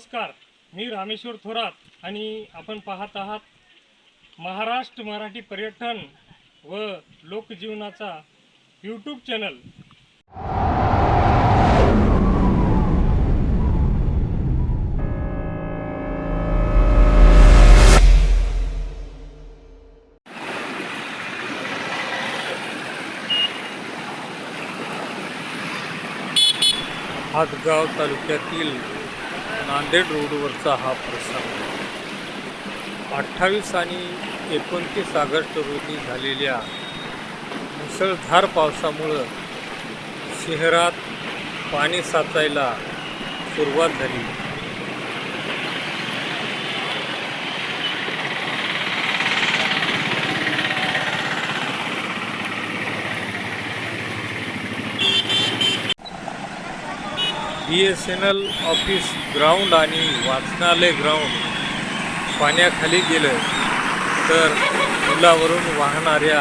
नमस्कार. मी रामेश्वर थोरात आणि आपण पाहत आहात महाराष्ट्र मराठी पर्यटन व लोकजीवनाचा यूट्यूब चॅनल हातगाव तालुक्यातील नांदेड रोडवरचा हा प्रसंग. अठ्ठावीस आणि एकोणतीस ऑगस्ट रोजी झालेल्या मुसळधार पावसामुळं शहरात पाणी साचायला सुरुवात झाली. B S N L office ground आणि वाचनालय ग्राउंड पाण्याखाली गेलं तर पुलावरून वाहणाऱ्या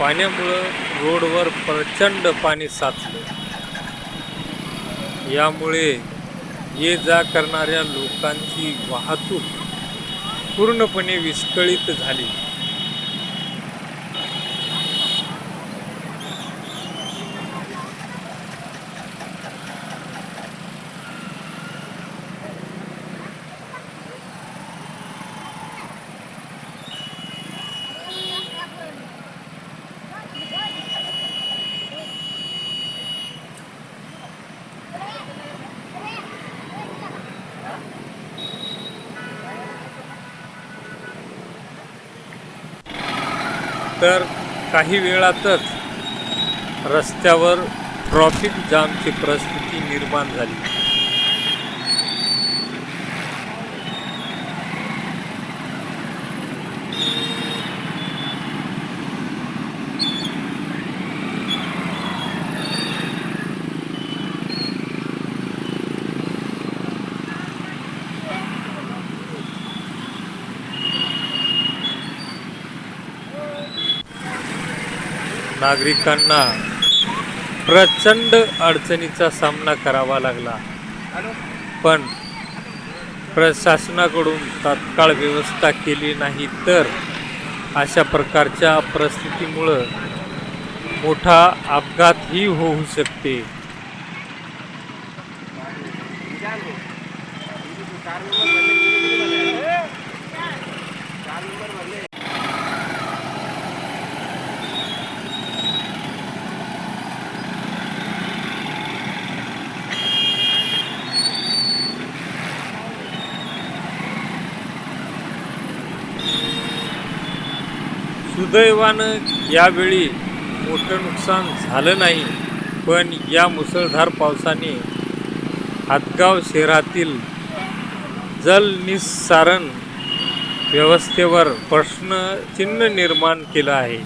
पाण्यामुळं रोडवर प्रचंड पाणी साचलं. यामुळे ये जा करणाऱ्या लोकांची वाहतूक पूर्णपणे विस्कळीत झाली. तर काही वेळातच रस्त्यावर ट्रॉफिक जामची परिस्थिती निर्माण झाली. नागरिकांना प्रचंड अडचणीचा सामना करावा लागला. पण प्रशासनाकडून तात्काळ व्यवस्था केली नाही तर अशा प्रकारच्या परिस्थितीमुळं मोठा अपघातही होऊ शकते. सुदैवानं यावेळी मोठं नुकसान झालं नाही पण या मुसळधार पावसाने हातगाव शहरातील जलनिस्सारण व्यवस्थेवर प्रश्नचिन्ह निर्माण केलं आहे.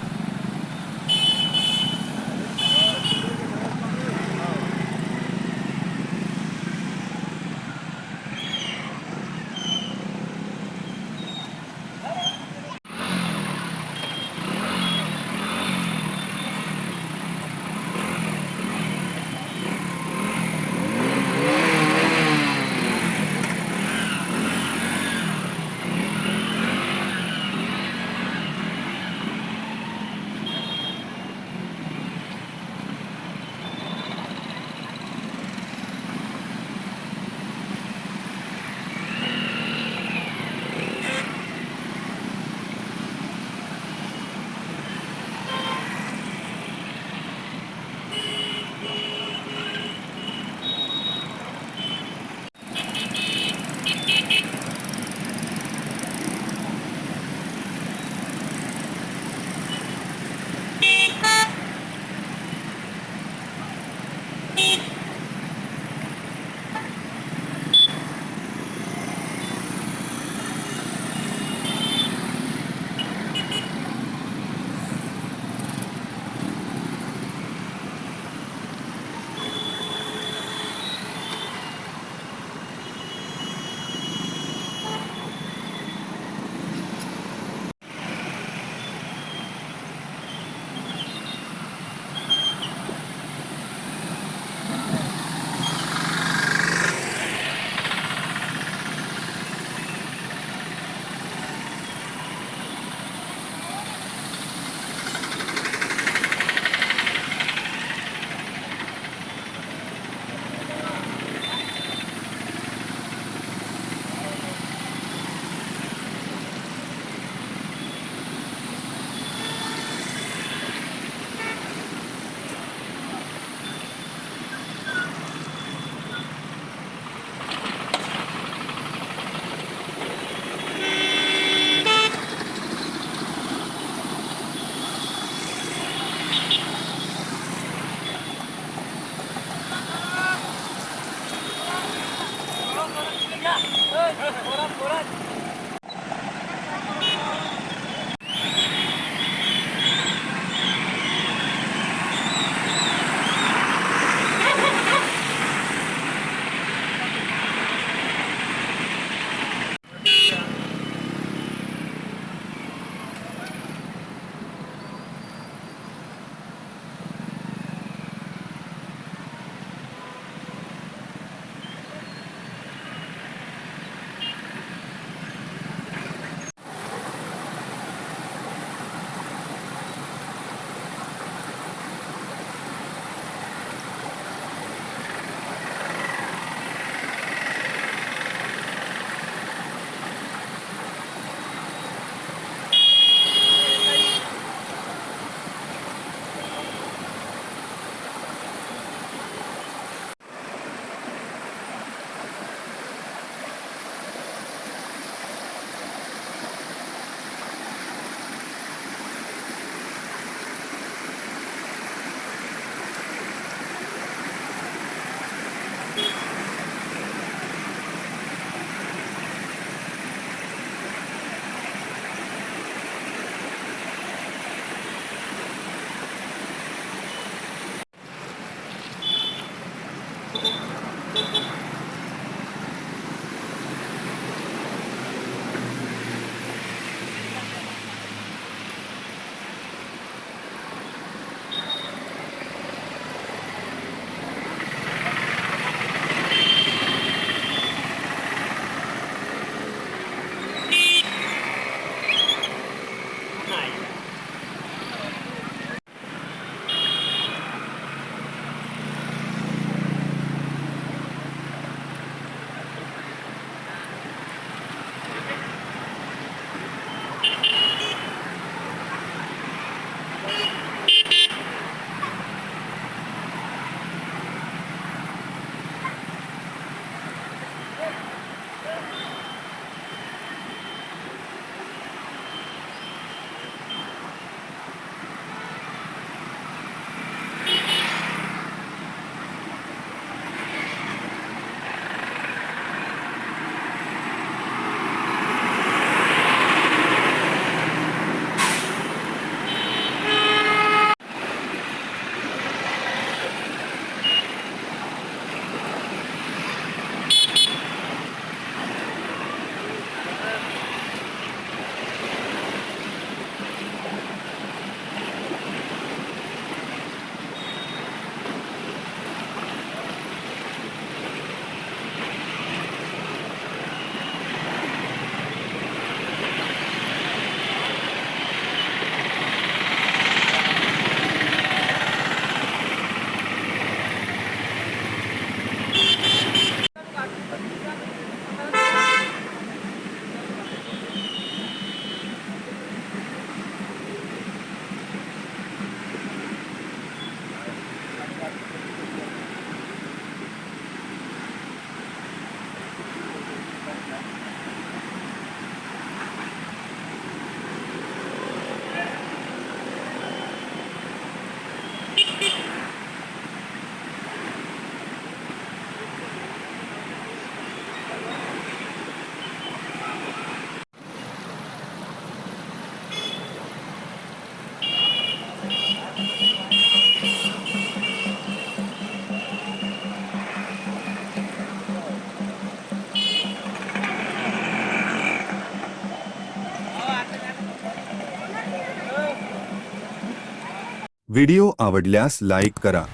व्हिडिओ आवडल्यास लाईक करा.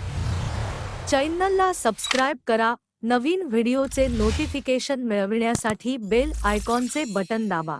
चॅनलला सबस्क्राईब करा. नवीन व्हिडिओचे नोटिफिकेशन मिळविण्यासाठी बेल आयकॉनचे बटन दाबा.